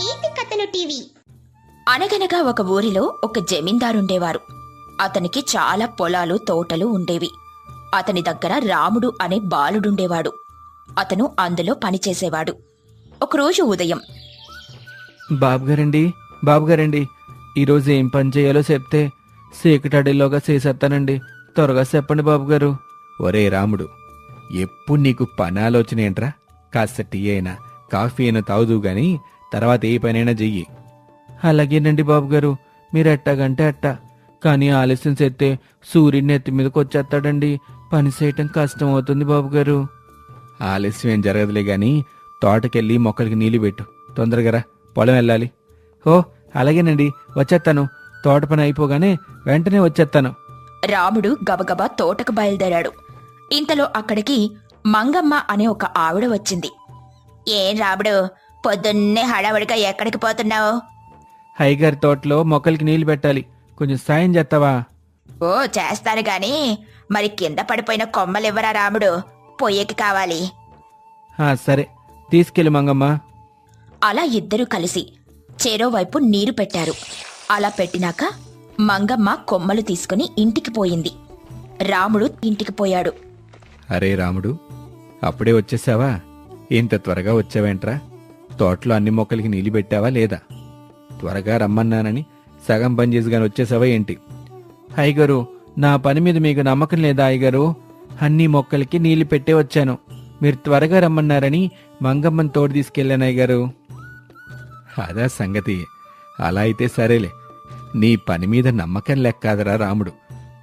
నీతి కథలు టీవీ. అనగనగా ఒక ఊరిలో ఒక జమీందారుండేవారు. అతనికి చాలా పొలాలు తోటలు ఉండేవి. అతని దగ్గర రాముడు అనే బాలుడుండేవాడు. అతను అందులో పనిచేసేవాడు. ఒకరోజు ఉదయం బాబుగారండి బాబుగారండి. ఈరోజు ఏం పని చేయాలో చెప్తే సీకటాడిలోగా చేసేస్తానండి. త్వరగా చెప్పండి బాబుగారు. ఒరే రాముడు ఎప్పుడు నీకు పని ఆలోచన ఏంట్రా? కాస్త టీ అయినా కాఫీ అయినా తాగుదు గాని తర్వాత ఏ పనైనా చెయ్యి. అలాగేనండి బాబుగారు మీరు ఎట్టాగంటే అట్టా. కానీ ఆలస్యం చేస్తే సూర్యుని ఎత్తి మీదకి వచ్చేస్తాడండి. పని చేయటం కష్టం అవుతుంది బాబుగారు. ఆలస్యం ఏం జరగదులే గాని తోటకెళ్ళి మొక్కలకి నీళ్ళు పెట్టు. తొందరగా రా పొలం వెళ్ళాలి. ఓ అలాగేనండి వచ్చేస్తాను. తోట పని అయిపోగానే వెంటనే వచ్చేస్తాను. రాముడు గబగబా తోటకు బయలుదేరాడు. ఇంతలో అక్కడికి మంగమ్మ అనే ఒక ఆవిడ వచ్చింది. ఏం రాముడు పొద్దున్నే హడావుడిగా ఎక్కడికి పోతున్నావు? హైగారి తోటలో మొక్కలకి నీళ్ళు పెట్టాలి. కొంచెం సాయం చేస్తావా? ఓ చేస్తాను గాని మరి కింద పడిపోయిన కొమ్మలివ్వరా రాముడు? పొయ్యకి కావాలి. ఆ, సరే. తీసుకెళ్ళి మంగమ్మ. అలా ఇద్దరూ కలిసి చెరోవైపు నీరు పెట్టారు. అలా పెట్టినాక మంగమ్మ కొమ్మలు తీసుకుని ఇంటికి పోయింది. రాముడు ఇంటికి పోయాడు. అరే రాముడు అప్పుడే వచ్చేసావా? ఇంత త్వరగా వచ్చావేంట్రా? తోటలో అన్ని మొక్కలకి నీళ్ళు పెట్టావా లేదా? త్వరగా రమ్మన్నానని సగం పని చేసిగాని వచ్చేసావా ఏంటి? అయ్యగారు నా పని మీద మీకు నమ్మకం లేదా అయ్యగారు? అన్ని మొక్కలకి నీళ్ళు పెట్టే వచ్చాను. మీరు త్వరగా రమ్మన్నారని మంగమ్మని తోడు తీసుకెళ్ళాను అయ్యగారు. అదా సంగతి. అలా అయితే సరేలే. నీ పని మీద నమ్మకం లెక్కాదరా రాముడు.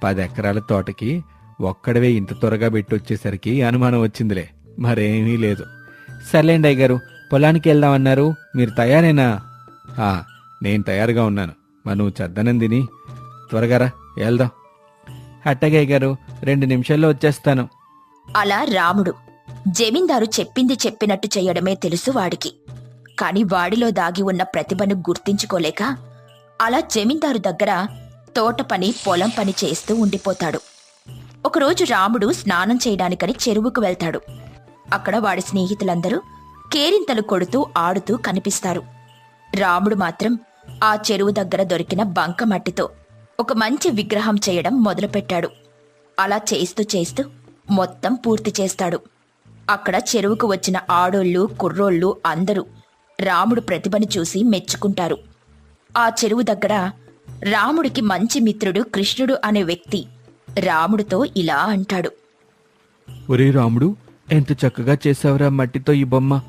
పది ఎకరాల తోటకి ఒక్కడవే ఇంత త్వరగా పెట్టొచ్చేసరికి అనుమానం వచ్చిందిలే. మరేమీ లేదు. సర్లేండి అయ్యగారు పొలానికి వెళ్దామన్నారు. మీరు తయారేనా? ఆ, నేను తయారుగా ఉన్నాను. మను చద్దనందిని. త్వరగా రా వెళ్దాం. అట్టగయ్య గారు రెండు నిమిషాల్లో వచ్చేస్తాను. అలా రాముడు జమీందారు చెప్పింది చెప్పినట్టు చేయడమే తెలుసు వాడికి. కాని వాడిలో దాగి ఉన్న ప్రతిభను గుర్తించుకోలేక అలా జమీందారు దగ్గర తోట పని పొలం పని చేస్తూ ఉండిపోతాడు. ఒకరోజు రాముడు స్నానం చేయడానికని చెరువుకు వెళ్తాడు. అక్కడ వాడి స్నేహితులందరూ కేరింతలు కొడుతూ ఆడుతూ కనిపిస్తారు. రాముడు మాత్రం ఆ చెరువు దగ్గర దొరికిన బంకమట్టితో ఒక మంచి విగ్రహం చేయడం మొదలుపెట్టాడు. అలా చేస్తూ చేస్తూ మొత్తం పూర్తి చేస్తాడు. అక్కడ చెరువుకు వచ్చిన ఆడోళ్ళు కుర్రోళ్ళు అందరూ రాముడు ప్రతిభను చూసి మెచ్చుకుంటారు. ఆ చెరువు దగ్గర రాముడికి మంచి మిత్రుడు కృష్ణుడు అనే వ్యక్తి రాముడితో ఇలా అంటాడు. ఒరే రాముడు ఎంత చక్కగా చేశావురా మట్టితో ఈ బొమ్మ.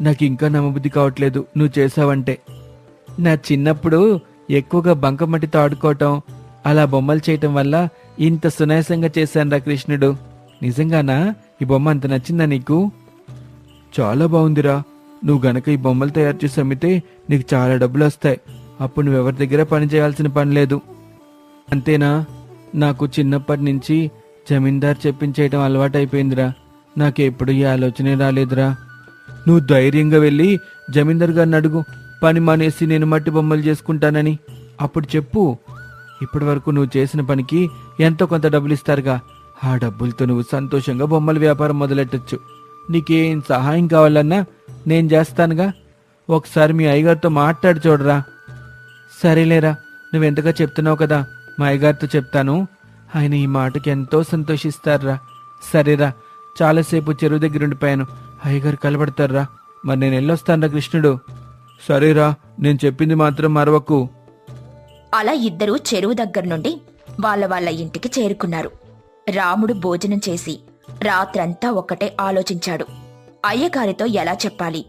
నాకు ఇంకా నమ్మబుద్ధి కావట్లేదు. నువ్వు చేసావంటే నా చిన్నప్పుడు ఎక్కువగా బంకమట్టితో ఆడుకోవటం అలా బొమ్మలు చేయటం వల్ల ఇంత సునాయాసంగా చేశానురా కృష్ణుడు. నిజంగానా? ఈ బొమ్మ అంత నచ్చిందా నీకు? చాలా బాగుందిరా. నువ్వు గనక ఈ బొమ్మలు తయారు చేసి అమ్మితే నీకు చాలా డబ్బులు వస్తాయి. అప్పుడు నువ్వు ఎవరి దగ్గర పని చేయాల్సిన పని లేదు. అంతేనా? నాకు చిన్నప్పటి నుంచి జమీందార్ చెప్పించేయటం అలవాటైపోయిందిరా. నాకెప్పుడు ఈ ఆలోచనే రాలేదురా. నువ్వు ధైర్యంగా వెళ్ళి జమీందార్ గారిని అడుగు. పని మానేసి నేను మట్టి బొమ్మలు చేసుకుంటానని. అప్పుడు చెప్పు. ఇప్పటి వరకు నువ్వు చేసిన పనికి ఎంతో కొంత డబ్బులు ఇస్తారుగా. ఆ డబ్బులతో నువ్వు సంతోషంగా బొమ్మల వ్యాపారం మొదలెట్టచ్చు. నీకేం సహాయం కావాలన్నా నేను చేస్తానుగా. ఒకసారి మీ అయ్యగారితో మాట్లాడి చూడరా. సరేలేరా నువ్వెంతగా చెప్తున్నావు కదా? మా అయ్యగారితో చెప్తాను. ఆయన ఈ మాటకి ఎంతో సంతోషిస్తారా సరేరా చాలాసేపు చెరువు దగ్గర ఉండిపోయాను. అయ్యగారు కలబడతారా? మరి నేను వెళ్ళొస్తానురా కృష్ణుడు. సరేరా నేను చెప్పింది మాత్రం మరవకు. అలా ఇద్దరూ చెరువు దగ్గర నుండి వాళ్ళ వాళ్ళ ఇంటికి చేరుకున్నారు. రాముడు భోజనం చేసి రాత్రంతా ఒక్కటే ఆలోచించాడు. అయ్యగారితో ఎలా చెప్పాలి?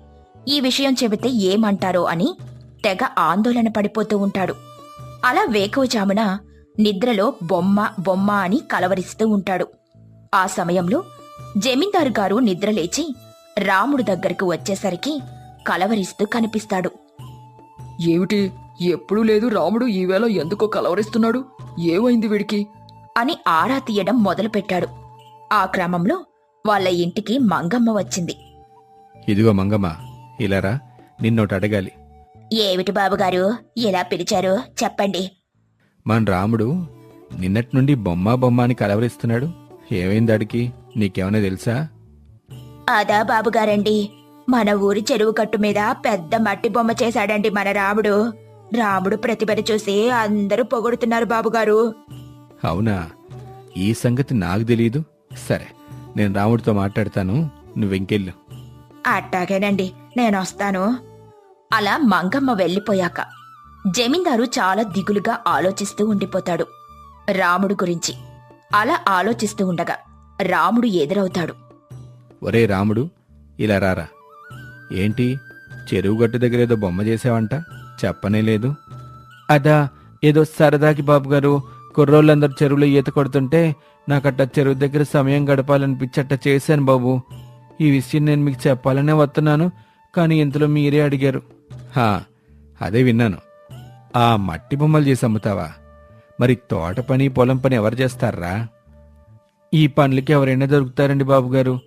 ఈ విషయం చెబితే ఏమంటారో అని తెగ ఆందోళన పడిపోతూ ఉంటాడు. అలా వేకువజామున నిద్రలో బొమ్మ బొమ్మ అని కలవరిస్తూ ఉంటాడు. ఆ సమయంలో జమీందారు గారు నిద్రలేచి రాముడు దగ్గరకు వచ్చేసరికి కలవరిస్తూ కనిపిస్తాడు. ఏమిటి? ఎప్పుడూ లేదు రాముడు ఈవేళ ఎందుకో కలవరిస్తున్నాడు? ఏమైంది వీడికి? అని ఆరా తీయడం మొదలుపెట్టాడు. ఆ క్రమంలో వాళ్ళ ఇంటికి మంగమ్మ వచ్చింది. ఇదిగో మంగమ్మ ఇలారా నిన్నోటి అడగాలి. ఏమిటి బాబుగారు? ఇలా పిలిచారు చెప్పండి. మన రాముడు నిన్నటి నుండి బొమ్మ బొమ్మ అని కలవరిస్తున్నాడు. ఏమైంది అడికి నీకేమైనా తెలుసా? అదా బాబుగారండి మన ఊరి చెరువు కట్టు మీద పెద్ద మట్టి బొమ్మ చేశాడండి మన రాముడు. రాముడు ప్రతిభను చూసి అందరూ పొగుడుతున్నారు బాబుగారు అవునా? ఈ సంగతి నాకు తెలీదు. సరే నేను రాముడితో మాట్లాడతాను. నువ్వెంకెళ్ళు. అట్టాగేనండి నేను వస్తాను అలా మంగమ్మ వెళ్ళిపోయాక జమీందారు చాలా దిగులుగా ఆలోచిస్తూ ఉండిపోతాడు. రాముడు గురించి అలా ఆలోచిస్తూ ఉండగా రాముడు ఎదురవుతాడు. ఒరే రాముడు ఇలా రారా. ఏంటి చెరువు గట్టు దగ్గర ఏదో బొమ్మ చేసావంట చెప్పనే లేదు. అదా ఏదో సరదాకి బాబు గారు కుర్రోళ్ళందరూ చెరువులో ఈత కొడుతుంటే నాకట్ట చెరువు దగ్గర సమయం గడపాలనిపించట్ట చేశాను బాబు. ఈ విషయం నేను మీకు చెప్పాలనే వస్తున్నాను కానీ ఇంతలో మీరే అడిగారు. హా అదే విన్నాను. ఆ మట్టి బొమ్మలు చేసి అమ్ముతావా? మరి తోట పని పొలం పని ఎవరు చేస్తారా? ఈ పనులకి ఎవరైనా దొరుకుతారండి బాబుగారు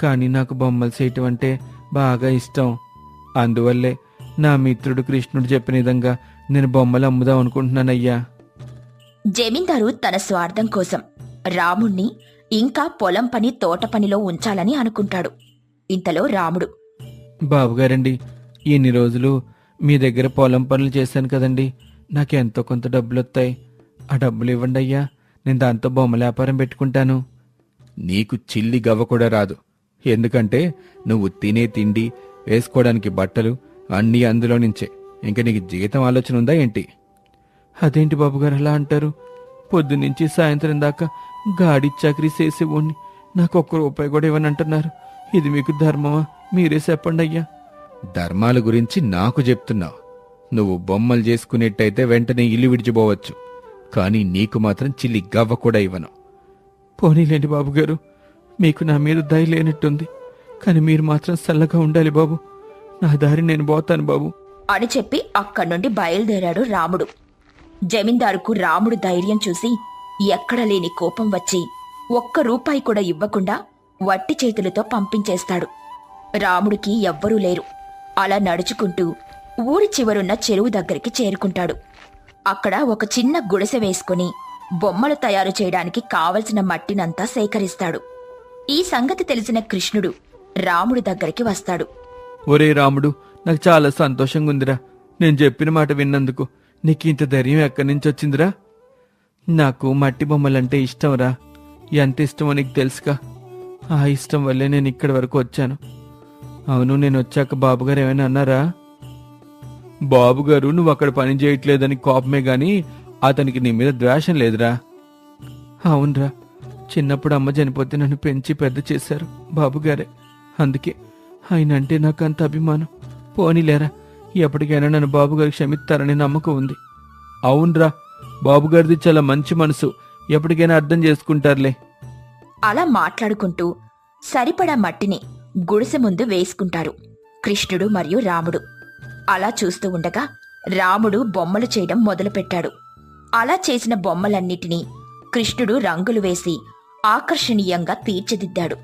కానీ నాకు బొమ్మలు చేయటం అంటే బాగా ఇష్టం. అందువల్లే నా మిత్రుడు కృష్ణుడు చెప్పిన విధంగా నేను బొమ్మలు అమ్ముదాం అనుకుంటున్నానయ్యా. జమీందారు తన స్వార్థం కోసం రాముణ్ణి ఇంకా పొలం పని తోట పనిలో ఉంచాలని అనుకుంటాడు. ఇంతలో రాముడు బాబుగారండి ఇన్ని రోజులు మీ దగ్గర పొలం పనులు చేశాను కదండి. నాకు ఎంతో కొంత డబ్బులు వస్తాయి ఆ డబ్బులు ఇవ్వండి అయ్యా. నేను దాంతో బొమ్మల వ్యాపారం పెట్టుకుంటాను. నీకు చిల్లి గవ్వ కూడా రాదు. ఎందుకంటే నువ్వు తినే తిండి వేసుకోవడానికి బట్టలు అన్నీ అందులో నుంచే. ఇంకా నీకు జీతం ఆలోచన ఉందా ఏంటి? అదేంటి బాబుగారు అలా అంటారు? పొద్దునుంచి సాయంత్రం దాకా గాడి చాకరీ చేసేవాడిని నాకు ఒక్క రూపాయి కూడా ఇవ్వనంటున్నారు ఇది మీకు ధర్మమా? మీరే చెప్పండి అయ్యా. ధర్మాల గురించి నాకు చెప్తున్నావు. నువ్వు బొమ్మలు చేసుకునేట్టయితే వెంటనే ఇల్లు విడిచిపోవచ్చు. కానీ నీకు మాత్రం చిల్లి గవ్వ కూడా ఇవ్వను. పోనీలేండి బాబుగారు. మీకు నా మీద దయ లేనట్టుంది. కానీ మీరు మాత్రం చల్లగా ఉండాలి బాబు. నా దారి నేను పోతాను బాబు. అని చెప్పి అక్కడి నుండి బయలుదేరాడు రాముడు. జమీందారుకు రాముడు ధైర్యం చూసి ఎక్కడ లేని కోపం వచ్చి ఒక్క రూపాయి కూడా ఇవ్వకుండా వట్టి చేతులతో పంపించేస్తాడు. రాముడికి ఎవ్వరూ లేరు. అలా నడుచుకుంటూ ఊరి చివరున్న చెరువు దగ్గరికి చేరుకుంటాడు. అక్కడ ఒక చిన్న గుడిసె వేసుకుని బొమ్మలు తయారు చేయడానికి కావలసిన మట్టినంతా సేకరిస్తాడు. ఈ సంగతి తెలిసిన కృష్ణుడు రాముడి దగ్గరికి వస్తాడు. ఒరే రాముడు నాకు చాలా సంతోషంగా ఉందిరా నేను చెప్పిన మాట విన్నందుకు నీకు ఇంత ధైర్యం ఎక్కడి నుంచి వచ్చిందిరా నాకు మట్టి బొమ్మలంటే ఇష్టంరా. ఎంత ఇష్టమో నీకు తెలుసుగా. ఆ ఇష్టం వల్లే నేను ఇక్కడి వరకు వచ్చాను. అవును నేను వచ్చాక బాబుగారు ఏమైనా అన్నారా? బాబుగారు నువ్వు అక్కడ పని చేయట్లేదని కోపమే గాని అతనికి నీ మీద ద్వేషం లేదురా. అవునరా. చిన్నప్పుడు అమ్మ చనిపోతే నన్ను పెంచి పెద్ద చేశారు బాబుగారే. అందుకే ఆయన అంటే నాకు అంత అభిమానం. పోనీలేరా ఎప్పటికైనా నన్ను బాబుగారు క్షమిస్తారని నమ్మకం ఉంది. అవునరా బాబుగారిది చాలా మంచి మనసు. ఎప్పటికైనా అర్థం చేసుకుంటారులే. అలా మాట్లాడుకుంటూ సరిపడా మట్టిని గుడిసె ముందు వేసుకుంటారు కృష్ణుడు మరియు రాముడు. అలా చూస్తూ ఉండగా రాముడు బొమ్మలు చేయడం మొదలుపెట్టాడు. అలా చేసిన బొమ్మలన్నిటినీ కృష్ణుడు రంగులు వేసి ఆకర్షణీయంగా తీర్చిదిద్దాడు.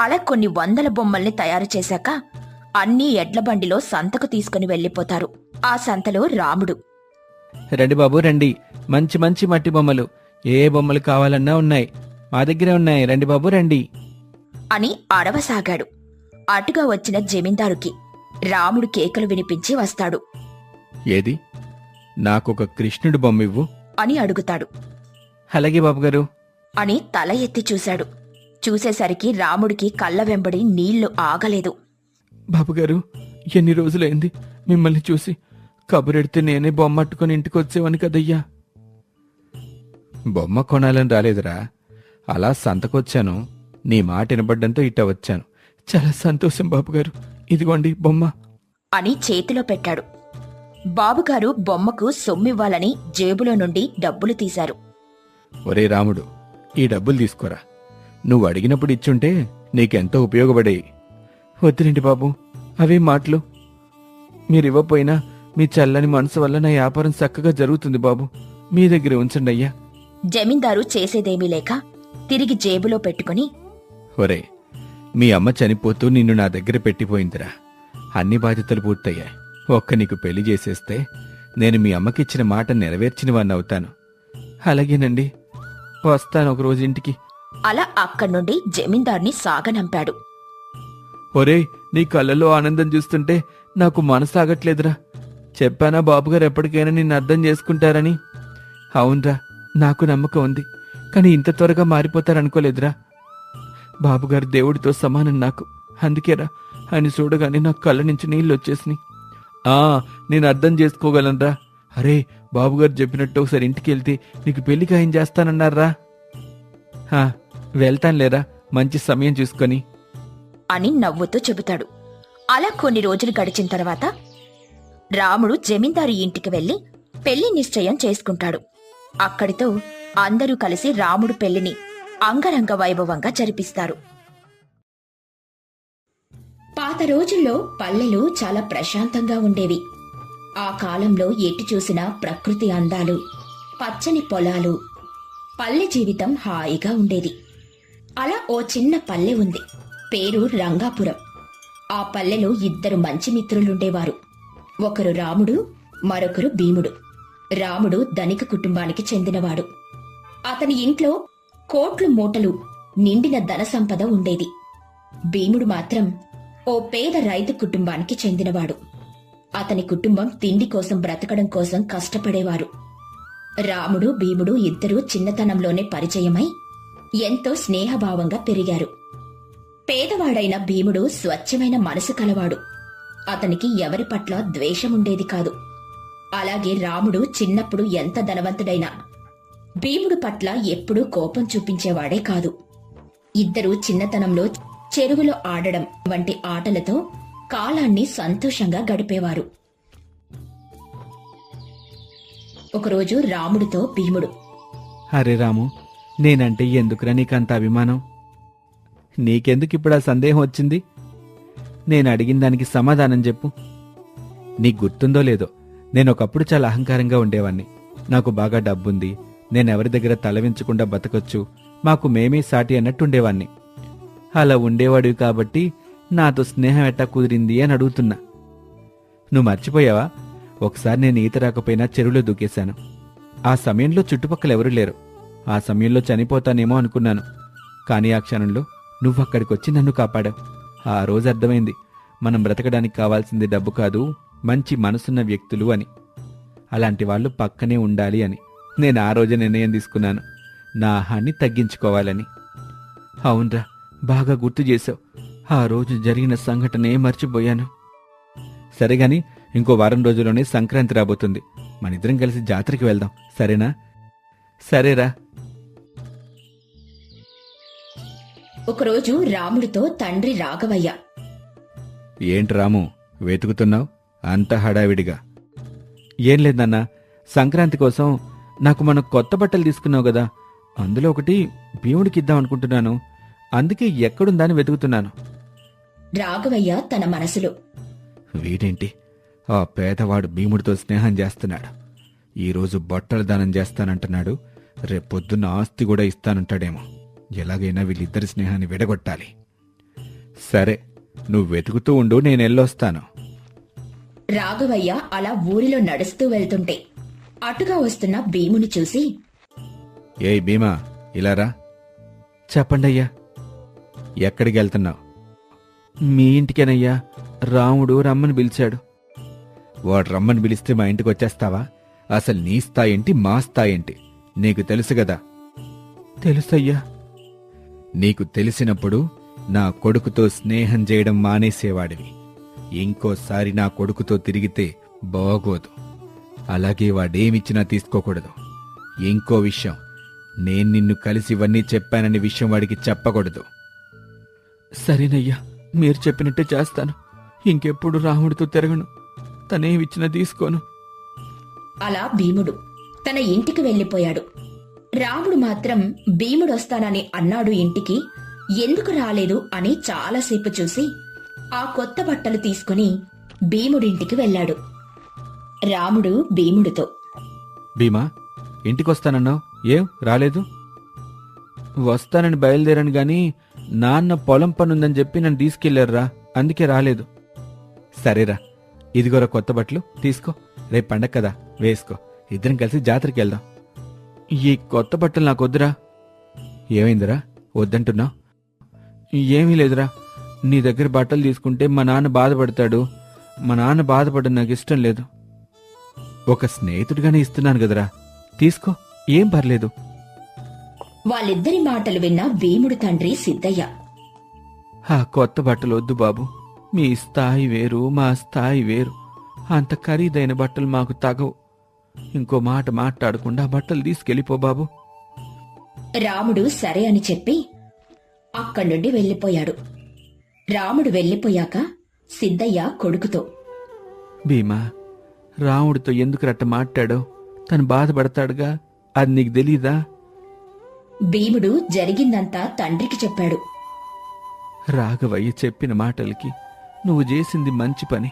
అలా కొన్ని వందల బొమ్మల్ని తయారు చేశాక అన్నీ ఎడ్ల బండిలో సంతకు తీసుకుని వెళ్ళిపోతారు. ఆ సంతలో రాముడు. రండి బాబు రండి. మంచి మంచి మట్టి బొమ్మలు. ఏ బొమ్మలు కావాలన్నా ఉన్నాయి. మా దగ్గరే ఉన్నాయి. రండి బాబు రండి. అని అరవసాగాడు అటుగా వచ్చిన జమీందారుకి రాముడు కేకలు వినిపించి వస్తాడు. ఏది? నాకొక కృష్ణుడి బొమ్మ ఇవ్వు. అని అడుగుతాడు. అలాగే బాబుగారు. అని తల ఎత్తి చూశాడు. చూసేసరికి రాముడికి కళ్ళ వెంబడి నీళ్ళు ఆగలేదు. బాబుగారు ఎన్ని రోజులైంది మిమ్మల్ని చూసి? కబురెడితే నేనే బొమ్మ అట్టుకొని ఇంటికి వచ్చేవాని కదయ్యా. బొమ్మ కొనాలని రాలేదురా. అలా సంతకొచ్చాను. నీ మాట వినబడ్డంతో ఇట్ట వచ్చాను. చాలా సంతోషం బాబుగారు. ఇదిగోండి బొమ్మ. అని చేతిలో పెట్టాడు. బాబుగారు బొమ్మకు సొమ్మివ్వాలని జేబులో నుండి డబ్బులు తీశారు. ఒరే రాముడు ఈ డబ్బులు తీసుకోరా. నువ్వు అడిగినప్పుడు ఇచ్చుంటే నీకెంతో ఉపయోగపడేవి వద్దులేండి బాబు అవే మాటలు. మీరివ్వపోయినా మీ చల్లని మనసు వల్ల నా వ్యాపారం చక్కగా జరుగుతుంది బాబు. మీ దగ్గర ఉంచండి అయ్యా. జమీందారు చేసేదేమీ లేక తిరిగి జేబులో పెట్టుకుని ఒరే మీ అమ్మ చనిపోతూ నిన్ను నా దగ్గర పెట్టిపోయిందిరా. అన్ని బాధ్యతలు పూర్తయ్యాయి. ఒక్క నీకు పెళ్ళి చేసేస్తే నేను మీ అమ్మకిచ్చిన మాట నెరవేర్చిన వాడిని అవుతాను. అలాగేనండి. వస్తాను ఒక రోజు ఇంటికి. అలా అక్కడి నుండి జమీందార్ని సాగనంపాడు. ఒరేయ్ నీ కళ్ళలో ఆనందం చూస్తుంటే నాకు మనసాగట్లేదురా చెప్పానా బాబుగారు ఎప్పటికైనా నిన్ను అర్థం చేసుకుంటారని? అవునరా నాకు నమ్మకం ఉంది. కానీ ఇంత త్వరగా మారిపోతారనుకోలేదురా. బాబుగారు దేవుడితో సమానం నాకు. అందుకేరా ఆయన చూడగానే నాకు కళ్ళ నుంచి నీళ్ళు వచ్చేసినాయి. ఆ నేను అర్థం చేసుకోగలనురా. అరే బాబుగారు చెప్పినట్టు ఒకసారి ఇంటికి వెళ్తే నీకు పెళ్ళి ఖాయం చేస్తానన్నారా? హా, వెళ్తానులేరా మంచి సమయం చూసుకొని. అని నవ్వుతూ చెబుతాడు. అలా కొన్ని రోజులు గడిచిన తర్వాత రాముడు జమీందారు ఇంటికి వెళ్ళి పెళ్ళి నిశ్చయం చేసుకుంటాడు. అక్కడితో అందరూ కలిసి రాముడు పెళ్ళిని అంగరంగ వైభవంగా జరిపిస్తారు. పాత రోజుల్లో పల్లెలు చాలా ప్రశాంతంగా ఉండేవి. ఆ కాలంలో ఎటు చూసినా ప్రకృతి అందాలు పచ్చని పొలాలు. పల్లె జీవితం హాయిగా ఉండేది. అలా ఓ చిన్న పల్లె ఉంది. పేరు రంగాపురం. ఆ పల్లెలో ఇద్దరు మంచి మిత్రులుండేవారు. ఒకరు రాముడు మరొకరు భీముడు. రాముడు ధనిక కుటుంబానికి చెందినవాడు. అతని ఇంట్లో కోట్లు మూటలు నిండిన ధన సంపద ఉండేది. భీముడు మాత్రం ఓ పేద రైతు కుటుంబానికి చెందినవాడు. అతని కుటుంబం తిండి కోసం బ్రతకడం కోసం కష్టపడేవారు. రాముడు భీముడు ఇద్దరూ చిన్నతనంలోనే పరిచయమై ఎంతో స్నేహభావంగా పెరిగారు. పేదవాడైన భీముడు స్వచ్ఛమైన మనసు కలవాడు. అతనికి ఎవరి పట్ల ద్వేషముండేది కాదు. అలాగే రాముడు చిన్నప్పుడు ఎంత ధనవంతుడైనా భీముడు పట్ల ఎప్పుడూ కోపం చూపించేవాడే కాదు. ఇద్దరూ చిన్నతనంలో చెరువులో ఆడడం వంటి ఆటలతో కాలాన్ని సంతోషంగా గడిపేవారు. ఒకరోజు రాముడితో భీముడు అరే రాము నేనంటే ఎందుకురా నీకంత అభిమానం? నీకెందుకు ఇప్పుడు ఆ సందేహం వచ్చింది? నేను అడిగిన దానికి సమాధానం చెప్పు. నీకు గుర్తుందో లేదో నేను ఒకప్పుడు చాలా అహంకారంగా ఉండేవాణ్ణి. నాకు బాగా డబ్బుంది నేనెవరి దగ్గర తలవించకుండా బతకొచ్చు మాకు మేమే సాటి అన్నట్టుండేవాణ్ణి. అలా ఉండేవాడివి కాబట్టి నాతో స్నేహం ఎట్టా కుదిరింది అని అడుగుతున్నా. నువ్వు మర్చిపోయావా? ఒకసారి నేను ఈత రాకపోయినా చెరువులో దూకేశాను. ఆ సమయంలో చుట్టుపక్కల ఎవరూ లేరు. ఆ సమయంలో చనిపోతానేమో అనుకున్నాను. కానీ ఆ క్షణంలో నువ్వు అక్కడికి వచ్చి నన్ను కాపాడావు. ఆ రోజు అర్థమైంది. మనం బ్రతకడానికి కావాల్సింది డబ్బు కాదు మంచి మనసున్న వ్యక్తులు అని. అలాంటి వాళ్ళు పక్కనే ఉండాలి అని. నేను ఆ రోజు నిర్ణయం తీసుకున్నాను. నా ఆహాన్ని తగ్గించుకోవాలని. అవునరా బాగా గుర్తు చేశావు. ఆ రోజు జరిగిన సంఘటనే మర్చిపోయాను. సరే గాని ఇంకో వారం రోజుల్లోనే సంక్రాంతి రాబోతుంది. మనిద్దరం కలిసి జాతరకి వెళ్దాం. సరేనా? సరేరా. ఒకరోజు రాముడితో తండ్రి రాఘవయ్య. ఏంటి రాము వెతుకుతున్నావు? అంత హడావిడిగా. ఏం లేదన్నా సంక్రాంతి కోసం నాకు మనం కొత్త బట్టలు తీసుకున్నావు కదా. అందులో ఒకటి భీముడికి ఇద్దాం అనుకుంటున్నాను. అందుకే ఎక్కడుందని వెతుకుతున్నాను. రాఘవయ్య తన మనసులో. వీడేంటి? ఆ పేదవాడు భీముడితో స్నేహం చేస్తున్నాడు. ఈరోజు బట్టలు దానం చేస్తానంటున్నాడు. రేపొద్దున్న ఆస్తి కూడా ఇస్తానంటాడేమో. ఎలాగైనా వీళ్ళిద్దరి స్నేహాన్ని విడగొట్టాలి. సరే నువ్వు వెతుకుతూ ఉండు నేను ఎల్లొస్తాను. రాఘవయ్య అలా ఊరిలో నడుస్తూ వెళ్తుంటే అటుగా వస్తున్న భీముని చూసి ఏయ్ భీమా ఇలారా చెప్పండయ్యా. ఎక్కడికి వెళ్తున్నావు? మీ ఇంటికేనయ్యా రాముడు రమ్మని పిలిచాడు. వాడు రమ్మని పిలిస్తే మా ఇంటికి వచ్చేస్తావా? అసలు నీ స్థాయేంటి మా స్థాయేంటి? నీకు తెలుసు కదా. తెలుసయ్యా. నీకు తెలిసినప్పుడు నా కొడుకుతో స్నేహం చేయడం మానేసేవాడివి. ఇంకోసారి నా కొడుకుతో తిరిగితే బాగోదు. అలాగే వాడేమిచ్చినా తీసుకోకూడదు. ఇంకో విషయం నేను నిన్ను కలిసి ఇవన్నీ చెప్పానని విషయం వాడికి చెప్పకూడదు. సరేనయ్యా. మీరు చెప్పినట్టే చేస్తాను. ఇంకెప్పుడు రాముడితో తిరగను. తనేమిచ్చినా తీసుకోను. అలా భీముడు తన ఇంటికి వెళ్ళిపోయాడు రాముడు మాత్రం భీముడొస్తానని అన్నాడు ఇంటికి. ఎందుకు రాలేదు అని చాలాసేపు చూసి ఆ కొత్త బట్టలు తీసుకుని భీముడింటికి వెళ్ళాడు. రాముడు భీముడితో భీమా ఇంటికొస్తానన్నావు? ఏం రాలేదు? వస్తానని బయలుదేరాను గాని నాన్న పొలం పనుందని చెప్పి నన్ను తీసుకెళ్ళారా అందుకే రాలేదు. సరేరా. ఇదిగోరా కొత్త బట్టలు తీసుకో. రేపు పండగ కదా వేసుకో. ఇద్దరం కలిసి జాతరకి వెళ్దాం. ఈ కొత్త బట్టలు నాకు వద్దురా. ఏమైందిరా? వద్దంటున్నా? ఏమీ లేదురా. నీ దగ్గర బట్టలు తీసుకుంటే మా నాన్న బాధపడతాడు. మా నాన్న బాధపడడం నాకు ఇష్టం లేదు. ఒక స్నేహితుడిగానే ఇస్తున్నాను కదరా. తీసుకో. ఏం పర్లేదు. వాళ్ళిద్దరి మాటలు విన్న భీముడు తండ్రి సిద్ధయ్య. ఆ కొత్త బట్టలు వద్దు బాబు. మీ స్థాయి వేరు మా స్థాయి వేరు. అంత ఖరీదైన బట్టలు మాకు తగవు. ఇంకో మాట మాట్లాడకుండా బట్టలు తీసుకెళ్ళిపో బాబు. రాముడు సరే అని చెప్పి అక్కడి నుండి వెళ్ళిపోయాడు. రాముడు వెళ్ళిపోయాక సిద్ధయ్య కొడుకుతో. భీమా రాముడితో ఎందుకు రట్ట మాట్లాడో తను బాధపడతాడుగా? అది నీకు తెలీదా? భీముడు జరిగిందంతా తండ్రికి చెప్పాడు. రాఘవయ్య చెప్పిన మాటలకి నువ్వు చేసింది మంచి పని.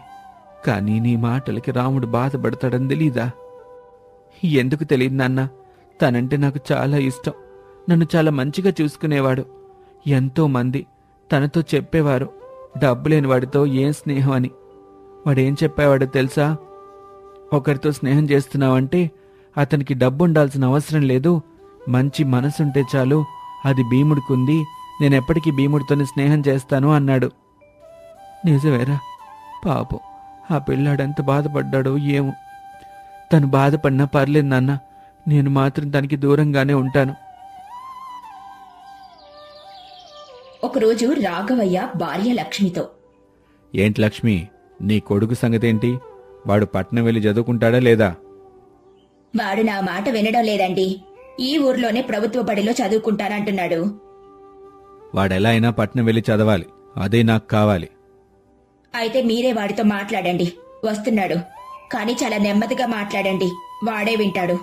కానీ నీ మాటలకి రాముడు బాధపడతాడని తెలీదా? ఎందుకు తెలియదు నాన్న? తనంటే నాకు చాలా ఇష్టం. నన్ను చాలా మంచిగా చూసుకునేవాడు. ఎంతో మంది తనతో చెప్పేవారు. డబ్బు లేని వాడితో ఏం స్నేహం అని. వాడేం చెప్పేవాడో తెలుసా? ఒకరితో స్నేహం చేస్తున్నావంటే అతనికి డబ్బు ఉండాల్సిన అవసరం లేదు. మంచి మనసుంటే చాలు అది భీముడికుంది నేను ఎప్పటికీ భీముడితోనే స్నేహం చేస్తాను అన్నాడు. నిజమేరా? పాపం ఆ పిల్లాడెంత బాధపడ్డాడో ఏమో. తను బాధపడినా పర్లేదు నాన్న నేను మాత్రం తనకి దూరంగానే ఉంటాను. ఒకరోజు రాఘవయ్య భార్య లక్ష్మితో. ఏంటి లక్ష్మి నీ కొడుకు సంగతేంటి? వాడు పట్నం వెళ్ళి చదువుకుంటాడా లేదా? వాడు నా మాట వినడం లేదండి. ఈ ఊర్లోనే ప్రభుత్వ బడిలో చదువుకుంటానంటున్నాడు. వాడెలా అయినా పట్నం వెళ్ళి చదవాలి. అదే నాకు కావాలి. అయితే మీరే వాడితో మాట్లాడండి. వస్తున్నాడు. కానీ చాలా నెమ్మదిగా మాట్లాడండి. వాడే వింటాడు.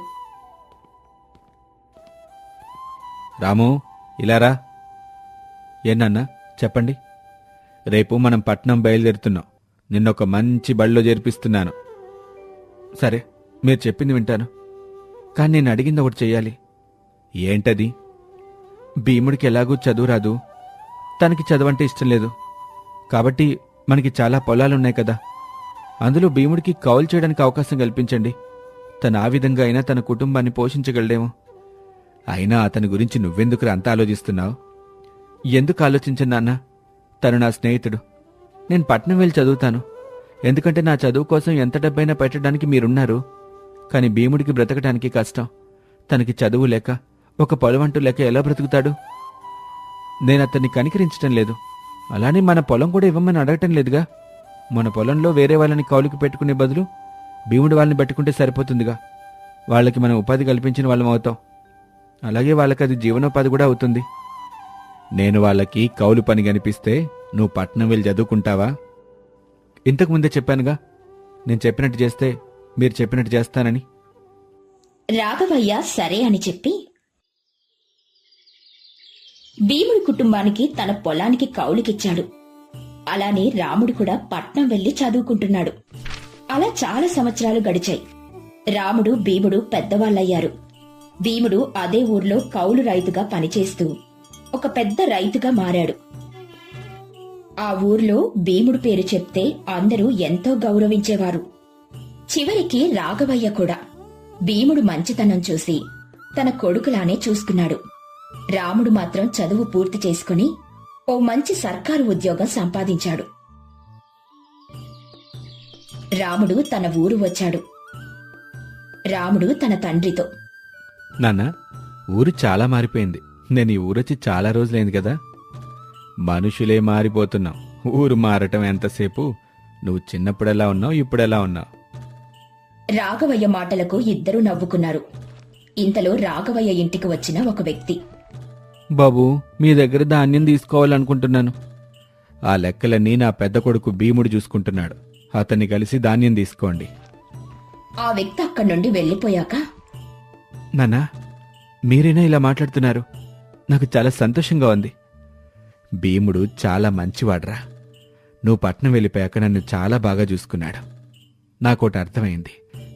రాము ఇలారా ఏనన్నా చెప్పండి. రేపు మనం పట్నం బయలుదేరుతున్నాం. నిన్నొక మంచి బడిలో చేర్పిస్తున్నాను. సరే మీరు చెప్పింది వింటాను. కానీ నేను అడిగింది ఒకటి చెయ్యాలి. ఏంటది? భీముడికి ఎలాగూ చదువు రాదు. తనకి చదవంటే ఇష్టం లేదు. కాబట్టి మనకి చాలా పొలాలున్నాయి కదా. అందులో భీముడికి కౌలు చేయడానికి అవకాశం కల్పించండి. తను ఆ విధంగా అయినా తన కుటుంబాన్ని పోషించగలడేమో. అయినా అతని గురించి నువ్వెందుకు అంత ఆలోచిస్తున్నావు? ఎందుకు ఆలోచించను నాన్న? తను నా స్నేహితుడు. నేను పట్నం వెళ్ళి చదువుతాను. ఎందుకంటే నా చదువు కోసం ఎంత డబ్బైనా పెట్టడానికి మీరున్నారు. కానీ భీముడికి బ్రతకడానికి కష్టం. తనకి చదువు లేక ఒక పొలవంటూ లేక ఎలా బ్రతుకుతాడు? నేను అతన్ని కనికరించటం లేదు. అలానే మన పొలం కూడా ఇవ్వమని అడగటం లేదుగా. మన పొలంలో వేరే వాళ్ళని కౌలుకి పెట్టుకునే బదులు భీముడి వాళ్ళని పెట్టుకుంటే సరిపోతుందిగా. వాళ్ళకి మనం ఉపాధి కల్పించిన వాళ్ళం అవుతాం. అలాగే వాళ్ళకి అది జీవనోపాధి కూడా అవుతుంది. నేను వాళ్ళకి కౌలు పని కనిపిస్తే నువ్వు పట్నం వెళ్ళి చదువుకుంటావా? ఇంతకు ముందే చెప్పానుగా. నేను చెప్పినట్టు చేస్తే మీరు చెప్పినట్టు చేస్తానని. రాఘవయ్య సరే అని చెప్పి భీముడి కుటుంబానికి తన పొలానికి కౌలుకిచ్చాడు. అలానే రాముడు కూడా పట్నం వెళ్ళి చదువుకుంటున్నాడు. అలా చాలా సంవత్సరాలు గడిచాయి. రాముడు భీముడు పెద్దవాళ్ళయ్యారు. భీముడు అదే ఊర్లో కౌలు రైతుగా పనిచేస్తూ ఒక పెద్ద రైతుగా మారాడు. ఆ ఊర్లో భీముడు పేరు చెప్తే అందరూ ఎంతో గౌరవించేవారు. చివరికి రాఘవయ్య కూడా భీముడు మంచితనం చూసి తన కొడుకులానే చూసుకున్నాడు. రాముడు మాత్రం చదువు పూర్తి చేసుకుని ఓ మంచి సర్కారు ఉద్యోగం సంపాదించాడు. రాముడు తన ఊరు వచ్చాడు. రాముడు తన తండ్రితో నాన్న ఊరు చాలా మారిపోయింది. నేను ఈ ఊరొచ్చి చాలా రోజులైంది కదా. మనుషులే మారిపోతున్నాం. ఊరు మారటం ఎంతసేపు? నువ్వు చిన్నప్పుడెలా ఉన్నావు ఇప్పుడెలా ఉన్నావు? రాఘవయ్య మాటలకు ఇద్దరూ నవ్వుకున్నారు. ఇంతలో రాఘవయ్య ఇంటికి వచ్చిన ఒక వ్యక్తి బాబు మీ దగ్గర ధాన్యం తీసుకోవాలనుకుంటున్నాను. ఆ లెక్కలన్నీ నా పెద్ద కొడుకు భీముడు చూసుకుంటున్నాడు. అతన్ని కలిసి ధాన్యం తీసుకోండి. ఆ వ్యక్తి అక్కడి నుండి వెళ్ళిపోయాక నాన్నా మీరైనా ఇలా మాట్లాడుతున్నారు? నాకు చాలా సంతోషంగా ఉంది. భీముడు చాలా మంచివాడ్రా. నువ్వు పట్నం వెళ్ళిపోయాక నన్ను చాలా బాగా చూసుకున్నాడు. నాకోటి అర్థమైంది.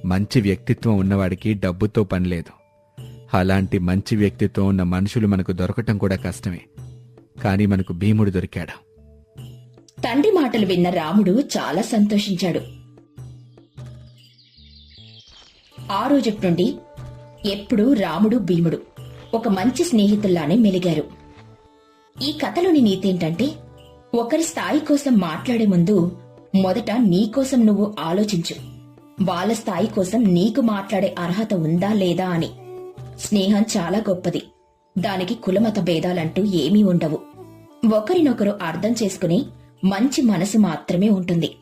మంచి వ్యక్తిత్వం ఉన్నవాడికి డబ్బుతో పని లేదు. అలాంటి మంచి వ్యక్తిత్వం ఉన్న మనుషులు మనకు దొరకటం కూడా కష్టమే. కానీ మనకు భీముడు దొరికాడు. తండ్రి మాటలు విన్న రాముడు చాలా సంతోషించాడు. ఆ రోజటి నుండి ఎప్పుడు రాముడు భీముడు ఒక మంచి స్నేహితుల్లానే మెలిగారు. ఈ కథలోని నీతేంటంటే ఒకరి స్థాయి కోసం మాట్లాడే ముందు మొదట నీ కోసం నువ్వు ఆలోచించు. వాళ్ళ స్థాయి కోసం నీకు మాట్లాడే అర్హత ఉందా లేదా అని. స్నేహం చాలా గొప్పది. దానికి కులమత భేదాలంటూ ఏమీ ఉండవు. ఒకరినొకరు అర్థం చేసుకుని మంచి మనసు మాత్రమే ఉంటుంది.